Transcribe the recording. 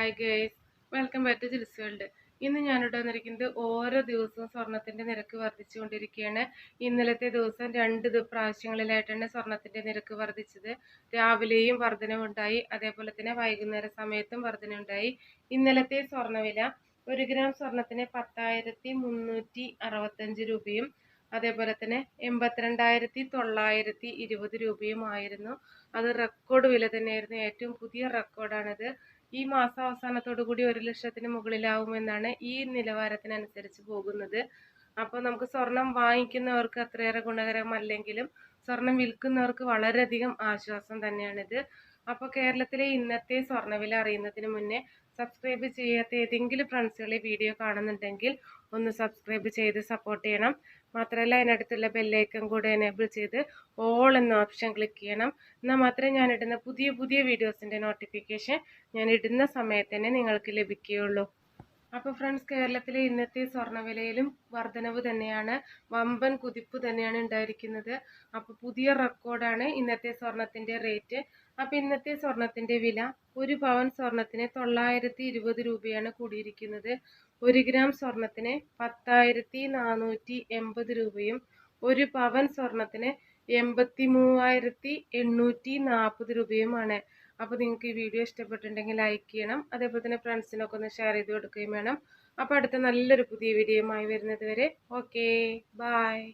Hi guys welcome back to Jils world ഇന്ന് ഞാനിവിടെ വന്നിരിക്കുന്നത് ഓരോ ദിവസവും സ്വർണത്തിന്റെ നിരക്ക് വർദ്ധിച്ചുകൊണ്ടിരിക്കുകയാണ്. ഇന്നലത്തെ ദിവസം രണ്ട് പ്രാവശ്യങ്ങളിലായിട്ടാണ് സ്വർണത്തിന്റെ നിരക്ക് വർദ്ധിച്ചത്. രാവിലെയും വർധനവുണ്ടായി. അതേപോലെ തന്നെ വൈകുന്നേര സമയത്തും വർധനയുണ്ടായി ഇന്നലത്തെ സ്വർണവില ഒരു ഗ്രാം സ്വർണത്തിന് പത്തായിരത്തി മുന്നൂറ്റി അറുപത്തഞ്ച് രൂപയും അതേപോലെ തന്നെ എൺപത്തിരണ്ടായിരത്തി തൊള്ളായിരത്തി ഇരുപത് രൂപയും ആയിരുന്നു. അത് റെക്കോർഡ് വില തന്നെയായിരുന്നു. ഏറ്റവും പുതിയ റെക്കോർഡാണിത് ഈ മാസം അവസാനത്തോടു കൂടി ഒരു ലക്ഷത്തിന് മുകളിലാവുമെന്നാണ് ഈ നിലവാരത്തിനനുസരിച്ച് പോകുന്നത്. അപ്പോൾ നമുക്ക് സ്വർണം വാങ്ങിക്കുന്നവർക്ക് അത്രയേറെ ഗുണകരമല്ലെങ്കിലും സ്വർണം വിൽക്കുന്നവർക്ക് വളരെയധികം ആശ്വാസം തന്നെയാണിത്. അപ്പോൾ കേരളത്തിലെ ഇന്നത്തെ സ്വർണവില അറിയുന്നതിന് മുന്നേ സബ്സ്ക്രൈബ് ചെയ്യാത്ത ഏതെങ്കിലും ഫ്രണ്ട്സുകൾ ഈ വീഡിയോ കാണുന്നുണ്ടെങ്കിൽ ഒന്ന് സബ്സ്ക്രൈബ് ചെയ്ത് സപ്പോർട്ട് ചെയ്യണം. മാത്രമല്ല അതിനടുത്തുള്ള ബെല്ലൈക്കൺ കൂടെ എനേബിൾ ചെയ്ത് ഓൾ എന്ന ഓപ്ഷൻ ക്ലിക്ക് ചെയ്യണം. എന്നാൽ മാത്രമേ ഞാൻ ഇടുന്ന പുതിയ പുതിയ വീഡിയോസിന്റെ നോട്ടിഫിക്കേഷൻ ഞാൻ ഇടുന്ന സമയത്ത് തന്നെ നിങ്ങൾക്ക് ലഭിക്കുകയുള്ളൂ. അപ്പോൾ ഫ്രണ്ട്സ് കേരളത്തിലെ ഇന്നത്തെ സ്വർണവിലയിലും വർധനവ് തന്നെയാണ്. വമ്പൻ കുതിപ്പ് തന്നെയാണ് ഉണ്ടായിരിക്കുന്നത്. അപ്പോൾ പുതിയ റെക്കോർഡാണ് ഇന്നത്തെ സ്വർണത്തിന്റെ റേറ്റ് അപ്പോൾ ഇന്നത്തെ സ്വർണത്തിന്റെ വില ഒരു പവൻ സ്വർണത്തിന് തൊള്ളായിരത്തി ഇരുപത് രൂപയാണ് കൂടിയിരിക്കുന്നത്. ഒരു ഗ്രാം സ്വർണത്തിന് പത്തായിരത്തി നാനൂറ്റി എൺപത് രൂപയും ഒരു പവൻ സ്വർണത്തിന് എൺപത്തി മൂവായിരത്തി എണ്ണൂറ്റി നാൽപ്പത് രൂപയുമാണ്. അപ്പോൾ നിങ്ങൾക്ക് ഈ വീഡിയോ ഇഷ്ടപ്പെട്ടിട്ടുണ്ടെങ്കിൽ ലൈക്ക് ചെയ്യണം. അതേപോലെ തന്നെ ഫ്രണ്ട്സിനൊക്കെ ഒന്ന് ഷെയർ ചെയ്ത് കൊടുക്കുകയും വേണം. അപ്പോൾ അടുത്ത നല്ലൊരു പുതിയ വീഡിയോയുമായി വരുന്നത് വരെ. Okay bye